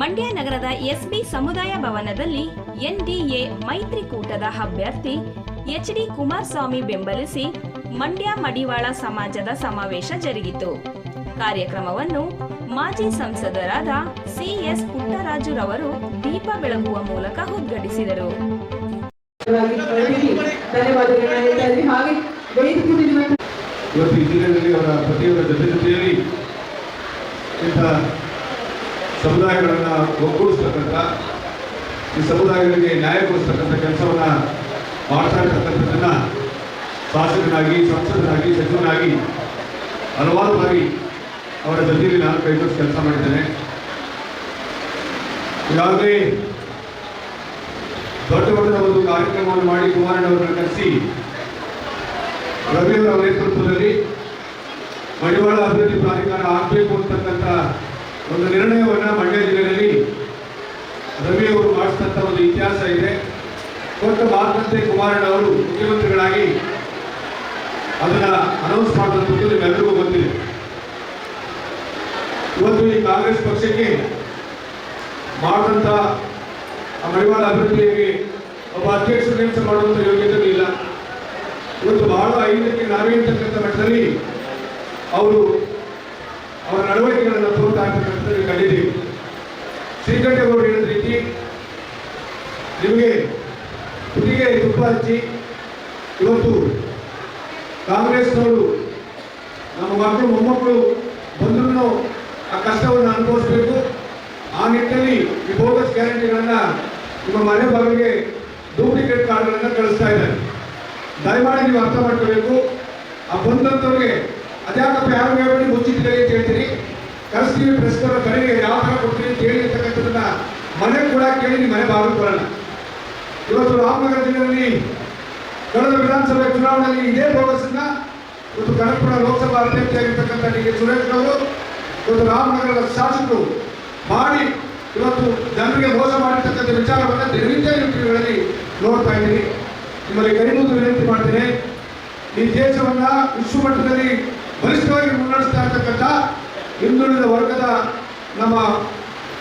ಮಂಡ್ಯ ನಗರದ ಎಸ್ಬಿ ಸಮುದಾಯ ಭವನದಲ್ಲಿ ಎನ್ಡಿಎ ಮೈತ್ರಿಕೂಟದ ಅಭ್ಯರ್ಥಿ ಎಚ್ ಡಿ ಕುಮಾರಸ್ವಾಮಿ ಬೆಂಬಲಿಸಿ ಮಂಡ್ಯ ಮಡಿವಾಳ ಸಮಾಜದ ಸಮಾವೇಶ ಜರುಗಿತು. ಕಾರ್ಯಕ್ರಮವನ್ನು ಮಾಜಿ ಸಂಸದರಾದ ಸಿಎಸ್ ಪುಟ್ಟರಾಜುರವರು ದೀಪ ಬೆಳಗುವ ಮೂಲಕ ಉದ್ಘಾಟಿಸಿದರು. ಇವತ್ತು ಈ ಜಿಲ್ಲೆಯಲ್ಲಿ ಅವರ ಸಮುದಾಯಗಳನ್ನು ಒಗ್ಗೂಡಿಸ್ತಕ್ಕಂಥ, ಈ ಸಮುದಾಯಗಳಿಗೆ ನ್ಯಾಯ ಕೊಡಿಸ್ತಕ್ಕಂಥ ಕೆಲಸವನ್ನು ಮಾಡ್ತಾ ಇರ್ತಕ್ಕಂಥದ್ದನ್ನು ಶಾಸಕನಾಗಿ, ಸಂಸದನಾಗಿ, ಸಚಿವನಾಗಿ ಹಲವಾರು ಬಾರಿ ಅವರ ಜೊತೆಯಲ್ಲಿ ನಾನು ಕೈ ಜೋಡಿಸಿ ಕೆಲಸ ಮಾಡಿದ್ದೇನೆ. ಈಗಾಗಲೇ ದೊಡ್ಡ ದೊಡ್ಡ ಒಂದು ಕಾರ್ಯಕ್ರಮವನ್ನು ಮಾಡಿ ಕುಮಾರಣ್ಣವರನ್ನು ಕರೆಸಿ ರವಿಯವರ ನೇತೃತ್ವದಲ್ಲಿ ಮಡಿವಾಳ ಅಭಿವೃದ್ಧಿ ಪ್ರಾಧಿಕಾರ ಆಗಬೇಕು ಅಂತಕ್ಕಂಥ ಒಂದು ನಿರ್ಣಯವನ್ನು ಮಂಡ್ಯ ಜಿಲ್ಲೆಯಲ್ಲಿ ರವಿಯವರು ಮಾಡಿಸಿದಂಥ ಒಂದು ಇತಿಹಾಸ ಇದೆ. ಕೊಟ್ಟ ಕುಮಾರಣ್ಣ ಅವರು ಮುಖ್ಯಮಂತ್ರಿಗಳಾಗಿ ಅದನ್ನು ಅನೌನ್ಸ್ ಮಾಡಿದಂಥದ್ದು ನಿಮ್ಮೆಲ್ಲರಿಗೂ ಗೊತ್ತಿದೆ. ಇವತ್ತು ಈ ಕಾಂಗ್ರೆಸ್ ಪಕ್ಷಕ್ಕೆ ಮಾಡಿದಂಥ ಮಡಿವಾಳ ಅಭಿವೃದ್ಧಿಗೆ ಒಬ್ಬ ಅಧ್ಯಕ್ಷ ನೇಮಕ ಮಾಡುವಂಥ ಯೋಗ್ಯತೆ ಇಲ್ಲ. ಇವತ್ತು ಬಹಳ ಐದಕ್ಕೆ ನಾವೇ ಇರ್ತಕ್ಕಂಥ ಮಟ್ಟದಲ್ಲಿ ಅವರು ಅವರ ನಡವಳಿಕೆಗಳನ್ನು ತೋರ್ತಾ ಇರ್ತಕ್ಕಂಥದ್ದು ಕಂಡಿದ್ದೀವಿ ಶ್ರೀಕಂಠೇಗೌಡರು ಹೇಳಿದ ರೀತಿ ನಿಮಗೆ ತುದಿಗೆ ತುಪ್ಪ ಹಚ್ಚಿ ಇವತ್ತು ಕಾಂಗ್ರೆಸ್ನವರು ನಮ್ಮ ಮಕ್ಕಳು, ಮೊಮ್ಮಕ್ಕಳು ಬಂದರೂ ಆ ಕಷ್ಟವನ್ನು ಅನುಭವಿಸಬೇಕು. ಆ ನಿಟ್ಟಿನಲ್ಲಿ ಈ ಬೋಗಸ್ ಗ್ಯಾರಂಟಿಗಳನ್ನು ನಿಮ್ಮ ಮನೆ ಬಾಗಿಲಿಗೆ ಡೂಪ್ಲಿಕೇಟ್ ಕಾರ್ಡ್ಗಳನ್ನು ಕಳಿಸ್ತಾ ಇದ್ದಾರೆ. ದಯಮಾಡಿ ನೀವು ಅರ್ಥ ಮಾಡ್ಕೋಬೇಕು. ಆ ಬಂದಂಥವ್ರಿಗೆ ಅದ್ಯಾಕಪ್ಪ ಯಾರು ಹೇಳಿ ಹೇಳ್ತೀರಿ ಕಳಿಸ್ತೀವಿ ಪ್ರೆಸ್ನವರ ಕಡೆಗೆ ಯಾವ ಥರ ಕೊಡ್ತೀನಿ ಅಂತ ಮನೆ ಕೂಡ ಕೇಳಿ ನಿಮ್ಮ ಮನೆ ಬಾಗಿಲು ಕೊಡೋಣ. ಇವತ್ತು ರಾಮನಗರ ಜಿಲ್ಲೆಯಲ್ಲಿ ಕಳೆದ ವಿಧಾನಸಭೆ ಚುನಾವಣೆಯಲ್ಲಿ ಇದೇ ಬೋಗಸನ್ನ ಇವತ್ತು ಕನಕಪುರ ಲೋಕಸಭಾ ಅಭ್ಯರ್ಥಿಯಾಗಿರ್ತಕ್ಕಂಥ ಡಿ ಕೆ ಸುರೇಶ್ ಅವರು ಇವತ್ತು ರಾಮನಗರದ ಶಾಸಕರು ಮಾಡಿ ಇವತ್ತು ಜನರಿಗೆ ಮೋಸ ಮಾಡಿರ್ತಕ್ಕಂಥ ವಿಚಾರವನ್ನು ದಿನನಿತ್ಯ ಟಿವಿಗಳಲ್ಲಿ ನೋಡ್ತಾ ಇದ್ದೀನಿ ನಿಮ್ಮಲ್ಲಿ ಕೈ ವಿನಂತಿ ಮಾಡ್ತೀನಿ, ಈ ದೇಶವನ್ನು ವಿಶ್ವಮಟ್ಟದಲ್ಲಿ ಬಲಿಷ್ಠವಾಗಿ ಮುನ್ನಡೆಸ್ತಾ ಇರ್ತಕ್ಕಂಥ ಹಿಂದುಳಿದ ವರ್ಗದ ನಮ್ಮ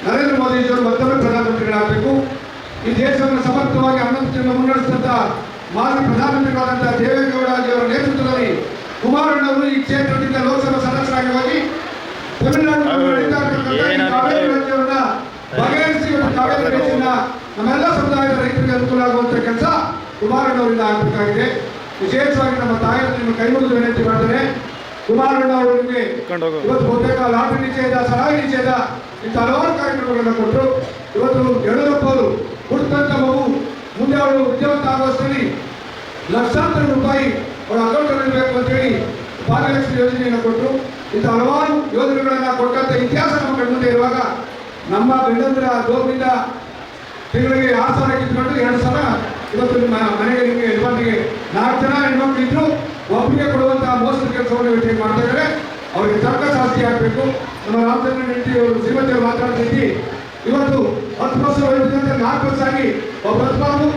ನರೇಂದ್ರ ಮೋದಿಜಿಯವರು ಮತ್ತೊಮ್ಮೆ ಪ್ರಧಾನಮಂತ್ರಿಗಳಾಗಬೇಕು. ಈ ದೇಶವನ್ನು ಸಮರ್ಥವಾಗಿ ಹನ್ನೊಂದು ಮುನ್ನಡೆಸಿದಂಥ ಮಾಜಿ ಪ್ರಧಾನಮಂತ್ರಿಗಳಾದಂಥ ದೇವೇಗೌಡಜಿಯವರ ನೇತೃತ್ವದಲ್ಲಿ ಕುಮಾರಣ್ಣವರು ಈ ಕ್ಷೇತ್ರದಿಂದ ಲೋಕಸಭಾ ಸದಸ್ಯರಾಗಿ ಹೋಗಿ ತಮಿಳುನಾಡು ಬಗೆಹರಿಸಿ ನಮ್ಮೆಲ್ಲ ಸಮುದಾಯದ ರೈತರಿಗೆ ಅನುಕೂಲ ಆಗುವಂತಹ ಕೆಲಸ ಕುಮಾರಣ್ಣವರಿಂದ ಆಗಬೇಕಾಗಿದೆ. ವಿಶೇಷವಾಗಿ ನಮ್ಮ ತಾಯಿಯನ್ನು ನಿಮ್ಮ ಕೈ ಮುಗಿದು ವಿನಂತಿ ಮಾಡ್ತೇನೆ. ಕುಮಾರಣ್ಣ ಅವರಿಗೆ ಇವತ್ತು ಬಹುತೇಕ ಲಾಟರಿ ನಿಷೇಧ ಸರಾಯಿ ನಿಷೇಧ ಇಂಥ ಹಲವಾರು ಕಾರ್ಯಕ್ರಮಗಳನ್ನು ಕೊಟ್ಟರು. ಇವತ್ತು ಯಡಿಯೂರಪ್ಪ ಅವರು ಹುಟ್ಟಂತ ಮಗು ಮುಂದೆ ಅವರು ಉದ್ಯೋಗ ಆಗೋಷ್ಟರಲ್ಲಿ ಲಕ್ಷಾಂತರ ರೂಪಾಯಿ ಅವರ ಅಕೌಂಟ್ ಇರಬೇಕು ಅಂತೇಳಿ ಭಾಗ್ಯಲಕ್ಷ್ಮಿ ಯೋಜನೆಯನ್ನು ಕೊಟ್ಟರು. ಇಂಥ ಹಲವಾರು ಯೋಜನೆಗಳನ್ನು ಕೊಟ್ಟಂತ ಇತಿಹಾಸ ನಮ್ಮ ಕಣ್ಮುಂದೆ ಇರುವಾಗ ನಮ್ಮ ಬೆಳ್ಳಂದ್ರ ಗೋಪಿಂದ ತಿಂಗಳಿಗೆ ಆರು ಸಾವಿರ ಕಿತ್ಕೊಂಡು ಎರಡು ಸಲ ಇವತ್ತು ನಿಮ್ಮ ಮನೆಗೆ ನಿಮಗೆ ಯಜಮಾನಿಗೆ ನಾಲ್ಕು ಜನ ಹೆಣ್ಮಕ್ಳು ಇದ್ರು. ಒಪ್ಪಿಗೆ ಕೊಡುವಂತಹ ಮೋಸದ ಕೆಲಸವನ್ನು ಇವತ್ತು ಮಾಡ್ತಾ ಇದ್ದಾರೆ. ಅವರಿಗೆ ತರ್ಕ ಶಾಸ್ತಿ ಆಗಬೇಕು. ನಮ್ಮ ರಾಮಚಂದ್ರ ರೆಡ್ಡಿ ಅವರು ಶ್ರೀಮತಿ ಮಾತಾಡ್ತಿದ್ದಿ ಇವತ್ತು ಹತ್ತು ವರ್ಷ ವಯಸ್ಸಿನಂತೆ ನಾಲ್ಕು ವರ್ಷ ಆಗಿ ಒಬ್ಬ ಹತ್ಬಾರ್ದು,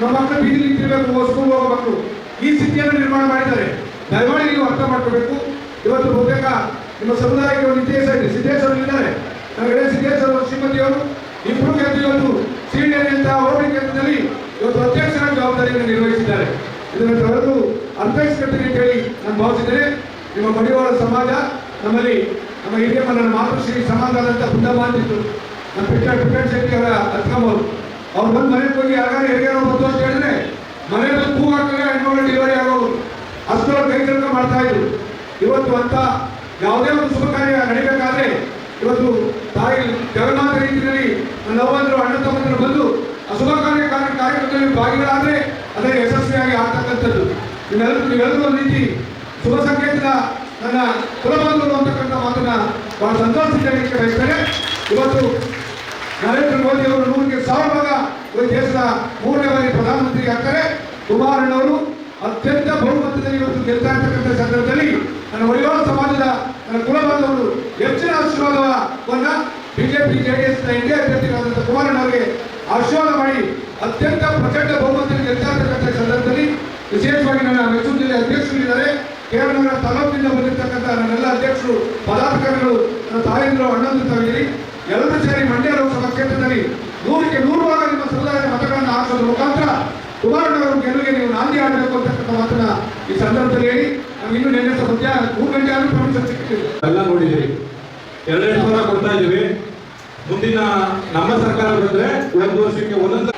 ನಮ್ಮ ಮಕ್ಕಳು ಬೀದಿ ನಿಂತಿರಬೇಕು ಸ್ಕೂಲ್ ಹೋಗೋ ಮಕ್ಕಳು. ಈ ಸ್ಥಿತಿಯನ್ನು ನಿರ್ಮಾಣ ಮಾಡಿದ್ದಾರೆ. ದಯಮಾಡಿ ನೀವು ಅರ್ಥ ಮಾಡ್ಕೋಬೇಕು. ಇವತ್ತು ಬಹುತೇಕ ನಿಮ್ಮ ಸಮುದಾಯಕ್ಕೆ ಒಂದು ಇತಿಹಾಸ ಇದೆ. ಸಿದ್ದೇಶ್ವರ ಇದ್ದಾರೆ. ನನಗೆ ಸಿದ್ದೇಶ್ವರ ಶ್ರೀಮತಿಯವರು ಇಬ್ಬರು ಗೆದ್ದು ಇವತ್ತು ಸೀನಿಯರ್ ಅಂತ ಹೋಬಳಿ ಕೇಂದ್ರದಲ್ಲಿ ಇವತ್ತು ಅಧ್ಯಕ್ಷರ ಜವಾಬ್ದಾರಿಯನ್ನು ನಿರ್ವಹಿಸಿದ್ದಾರೆ. ಇದನ್ನು ತೊರೆದು ಅರ್ಥೈಸ್ಕೊಳ್ತೀನಿ ಅಂತ ಹೇಳಿ ನಾನು ಭಾವಿಸಿದ್ದೇನೆ. ನಿಮ್ಮ ಮಡಿವಾಳ ಸಮಾಜ, ನಮ್ಮಲ್ಲಿ ನಮ್ಮ ಹಿರಿಯ ನನ್ನ ಮಾತೃಶ್ರೀ ಸಮಾಧಾನಂತ ಬುದ್ಧ ಅಂತಿತ್ತು ನಮ್ಮ ಪಿಟ್ಟ ಪಿಟ್ಟ ಶೆಟ್ಟಿ ಅವರ ಅತ್ಕಮ್ಮವ್ರು ಅವ್ರು. ಬಂದು ಮನೆಗೆ ಹೋಗಿ ಯಾರು ಹೆರಿಗೆ ಬಂತು ಅಂತ ಹೇಳಿದ್ರೆ ಮನೆಯಲ್ಲಿ ಹೂ ಹಾಕಿದ್ರೆ ಹೆಣ್ಮಗಳು ಡೆಲಿವರಿ ಆಗೋರು. ಅಷ್ಟು ಕೈ ಕೆಲಸ ಮಾಡ್ತಾ ಇದ್ರು. ಇವತ್ತು ಅಂತ ಯಾವುದೇ ಒಂದು ಶುಭ ಕಾರ್ಯ ನಡಿಬೇಕಾದ್ರೆ ಇವತ್ತು ತಾಯಿ ಜಗನ್ನಾಥ ರೀತಿಯಲ್ಲಿ ನನ್ನ ಅವ್ವಂದರು, ಅಣ್ಣ ತಮ್ಮಂದರು ಬಂದು ಆ ಶುಭ ಕಾರ್ಯ ಕಾರ್ಯಕ್ರಮದಲ್ಲಿ ಭಾಗಿಗಳಾದ್ರೆ ಅದೇ ಯಶಸ್ವಿಯಾಗಿ ಆಗ್ತಕ್ಕಂಥದ್ದು. ನೀವೆಲ್ಲರೂ ನೀವೆಲ್ಲರೂ ರೀತಿ ಶುಭ ಸಂಕೇತದ ನನ್ನ ಕುಲಬಂಧುಗಳು ಅಂತಕ್ಕಂಥ ಮಾತನ್ನ ಬಹಳ ಸಂತೋಷದಿಂದ ಇವತ್ತು ನರೇಂದ್ರ ಮೋದಿ ಅವರು ನೂರಕ್ಕೆ ಸಾವಿರ ದೇಶದ ಮೂರನೇ ಬಾರಿ ಪ್ರಧಾನಮಂತ್ರಿ ಆಗ್ತಾರೆ ಕುಮಾರಣ್ಣವರು ಅತ್ಯಂತ ಬಹುಮತದಲ್ಲಿ ಇವತ್ತು ಗೆಲ್ತಾ ಇರ್ತಕ್ಕಂಥ ಸಂದರ್ಭದಲ್ಲಿ ನನ್ನ ಒಳಿವಾಳ ಸಮಾಜದ ನನ್ನ ಕುಲಬಂಧವರು ಹೆಚ್ಚಿನ ಆಶೀರ್ವಾದವನ್ನ ಬಿಜೆಪಿ, ಜೆಡಿಎಸ್ ಇಂಡಿಯಾ ಅಭ್ಯರ್ಥಿಗಳಾದಂಥ ಕುಮಾರಣ್ಣವರಿಗೆ ಆಶೀರ್ವಾದ ಮಾಡಿ ಅತ್ಯಂತ ಪ್ರಚಂಡ ಬಹುಮತದಲ್ಲಿ ಗೆಲ್ತಾ ಇರ್ತಕ್ಕಂಥ ವಿಶೇಷವಾಗಿ ನನ್ನ ಮೈಸೂರು ಜಿಲ್ಲೆ ಅಧ್ಯಕ್ಷರಿದ್ದಾರೆ ಕೇರಳದ ತಾಲೂಕಿನಿಂದ ಬಂದಿರತಕ್ಕಂಥ ನನ್ನೆಲ್ಲ ಅಧ್ಯಕ್ಷರು, ಪದಾಧಿಕಾರಿಗಳು, ನನ್ನ ತಾಯಂದಿರು ಅಣ್ಣಂದು ತಾವಿದ್ದೀರಿ ಎಲ್ಲರೂ ಸೇರಿ ಮಂಡ್ಯ ಲೋಕಸಭಾ ಕ್ಷೇತ್ರದಲ್ಲಿ ನೂರಕ್ಕೆ ನೂರು ಭಾಗ ನಿಮ್ಮ ಸಮುದಾಯದ ಮತಗಳನ್ನು ಹಾಕೋದ್ರ ಮುಖಾಂತರ ಕುಮಾರಣ್ಣವರ ಗೆಲುವಿಗೆ ನೀವು ನಾಂದಿ ಆಡಬೇಕು ಅಂತಕ್ಕಂಥ ಮಾತನ್ನ ಈ ಸಂದರ್ಭದಲ್ಲಿ ಹೇಳಿ. ನಮ್ಗೆ ಇನ್ನೂ ನಿನ್ನೆ ಸದ್ಯ ಮೂರು ಗಂಟೆ ಆದರೂ ಸಿಕ್ಕಿಲ್ಲ ಎಲ್ಲ ನೋಡಿದ್ದೀರಿ. ಎರಡೆರಡು ಸಾವಿರ ಕೊಡ್ತಾ ಇದ್ದೀವಿ. ಮುಂದಿನ ನಮ್ಮ ಸರ್ಕಾರ ಬಂದ್ರೆ ಒಂದು ವರ್ಷಕ್ಕೆ ಒಂದೊಂದು